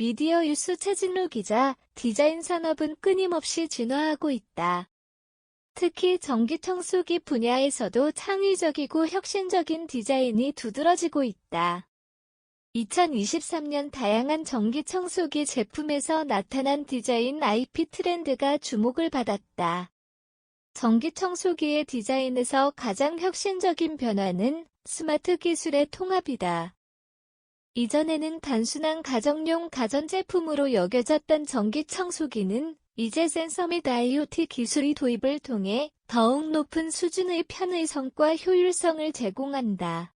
미디어 뉴스 최진루 기자, 디자인 산업은 끊임없이 진화하고 있다. 특히 전기청소기 분야에서도 창의적이고 혁신적인 디자인이 두드러지고 있다. 2023년 다양한 전기청소기 제품에서 나타난 디자인 IP 트렌드가 주목을 받았다. 전기청소기의 디자인에서 가장 혁신적인 변화는 스마트 기술의 통합이다. 이전에는 단순한 가정용 가전제품으로 여겨졌던 전기청소기는 이제 센서 및 IoT 기술이 도입을 통해 더욱 높은 수준의 편의성과 효율성을 제공한다.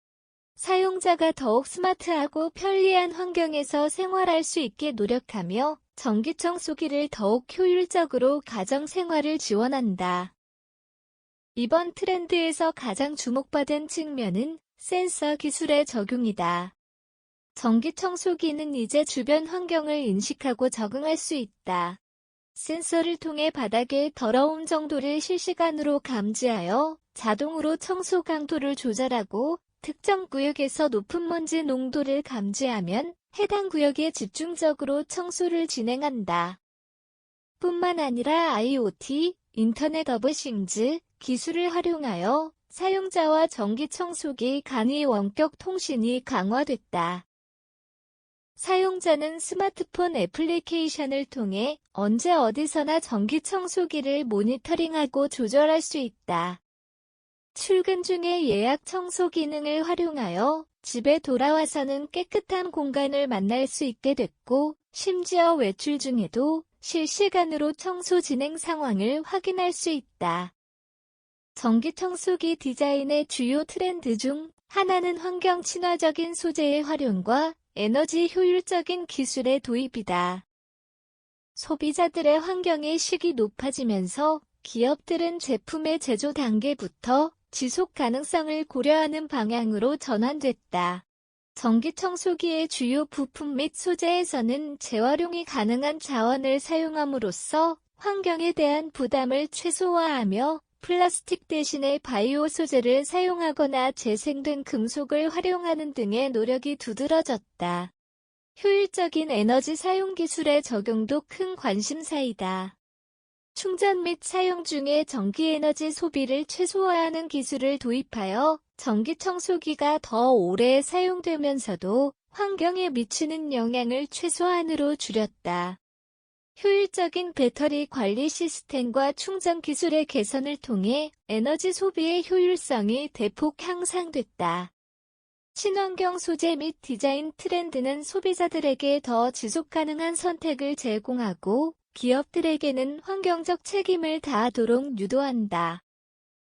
사용자가 더욱 스마트하고 편리한 환경에서 생활할 수 있게 노력하며 전기청소기를 더욱 효율적으로 가정 생활을 지원한다. 이번 트렌드에서 가장 주목받은 측면은 센서 기술의 적용이다. 전기청소기는 이제 주변 환경을 인식하고 적응할 수 있다. 센서를 통해 바닥의 더러움 정도를 실시간으로 감지하여 자동으로 청소 강도를 조절하고 특정 구역에서 높은 먼지 농도를 감지하면 해당 구역에 집중적으로 청소를 진행한다. 뿐만 아니라 IoT, 인터넷 오브 싱즈 기술을 활용하여 사용자와 전기청소기 간의 원격 통신이 강화됐다. 사용자는 스마트폰 애플리케이션을 통해 언제 어디서나 전기청소기를 모니터링하고 조절할 수 있다. 출근 중에 예약 청소 기능을 활용하여 집에 돌아와서는 깨끗한 공간을 만날 수 있게 됐고, 심지어 외출 중에도 실시간으로 청소 진행 상황을 확인할 수 있다. 전기청소기 디자인의 주요 트렌드 중 하나는 환경 친화적인 소재의 활용과 에너지 효율적인 기술의 도입이다. 소비자들의 환경의 식이 높아지면서 기업들은 제품의 제조 단계부터 지속 가능성을 고려하는 방향으로 전환됐다. 전기청소기의 주요 부품 및 소재에서는 재활용이 가능한 자원을 사용함으로써 환경에 대한 부담을 최소화하며 플라스틱 대신에 바이오 소재를 사용하거나 재생된 금속을 활용하는 등의 노력이 두드러졌다. 효율적인 에너지 사용 기술의 적용도 큰 관심사이다. 충전 및 사용 중에 전기 에너지 소비를 최소화하는 기술을 도입하여 전기 청소기가 더 오래 사용되면서도 환경에 미치는 영향을 최소한으로 줄였다. 효율적인 배터리 관리 시스템과 충전 기술의 개선을 통해 에너지 소비의 효율성이 대폭 향상됐다. 친환경 소재 및 디자인 트렌드는 소비자들에게 더 지속 가능한 선택을 제공하고 기업들에게는 환경적 책임을 다하도록 유도한다.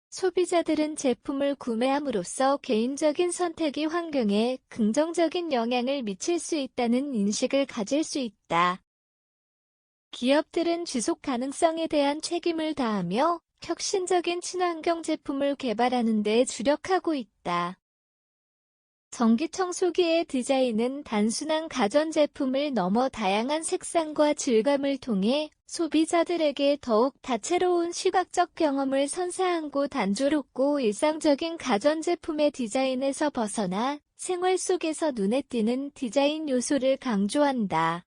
소비자들은 제품을 구매함으로써 개인적인 선택이 환경에 긍정적인 영향을 미칠 수 있다는 인식을 가질 수 있다. 기업들은 지속 가능성에 대한 책임을 다하며 혁신적인 친환경 제품을 개발하는 데 주력하고 있다. 전기청소기의 디자인은 단순한 가전제품을 넘어 다양한 색상과 질감을 통해 소비자들에게 더욱 다채로운 시각적 경험을 선사하고 단조롭고 일상적인 가전제품의 디자인에서 벗어나 생활 속에서 눈에 띄는 디자인 요소를 강조한다.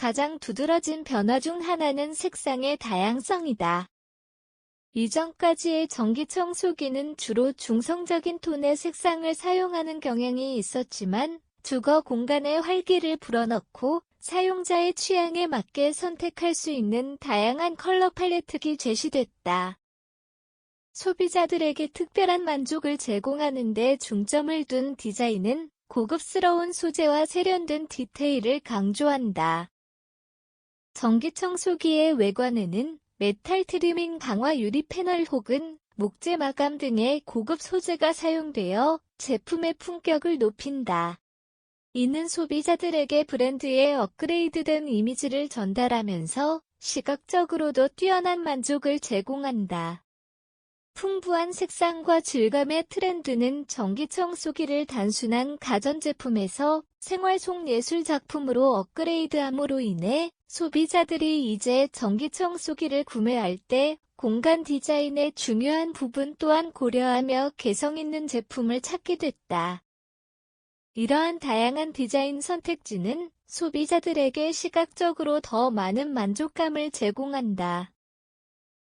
가장 두드러진 변화 중 하나는 색상의 다양성이다. 이전까지의 전기청소기는 주로 중성적인 톤의 색상을 사용하는 경향이 있었지만 주거 공간에 활기를 불어넣고 사용자의 취향에 맞게 선택할 수 있는 다양한 컬러 팔레트가 제시됐다. 소비자들에게 특별한 만족을 제공하는 데 중점을 둔 디자인은 고급스러운 소재와 세련된 디테일을 강조한다. 전기청소기의 외관에는 메탈 트리밍 강화 유리 패널 혹은 목재 마감 등의 고급 소재가 사용되어 제품의 품격을 높인다. 이는 소비자들에게 브랜드의 업그레이드된 이미지를 전달하면서 시각적으로도 뛰어난 만족을 제공한다. 풍부한 색상과 질감의 트렌드는 전기청소기를 단순한 가전제품에서 생활 속 예술 작품으로 업그레이드함으로 인해 소비자들이 이제 전기청소기를 구매할 때 공간 디자인의 중요한 부분 또한 고려하며 개성 있는 제품을 찾게 됐다. 이러한 다양한 디자인 선택지는 소비자들에게 시각적으로 더 많은 만족감을 제공한다.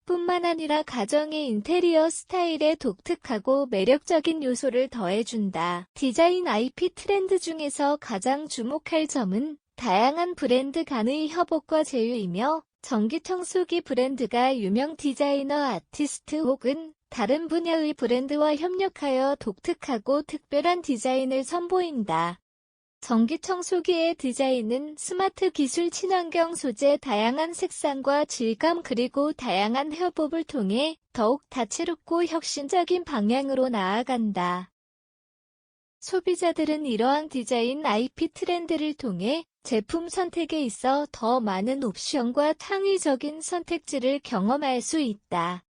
뿐만 아니라 가정의 인테리어 스타일에 독특하고 매력적인 요소를 더해준다. 디자인 IP 트렌드 중에서 가장 주목할 점은 다양한 브랜드 간의 협업과 제휴이며 전기청소기 브랜드가 유명 디자이너 아티스트 혹은 다른 분야의 브랜드와 협력하여 독특하고 특별한 디자인을 선보인다. 전기청소기의 디자인은 스마트 기술 친환경 소재 다양한 색상과 질감 그리고 다양한 협업을 통해 더욱 다채롭고 혁신적인 방향으로 나아간다. 소비자들은 이러한 디자인 IP 트렌드를 통해 제품 선택에 있어 더 많은 옵션과 창의적인 선택지를 경험할 수 있다.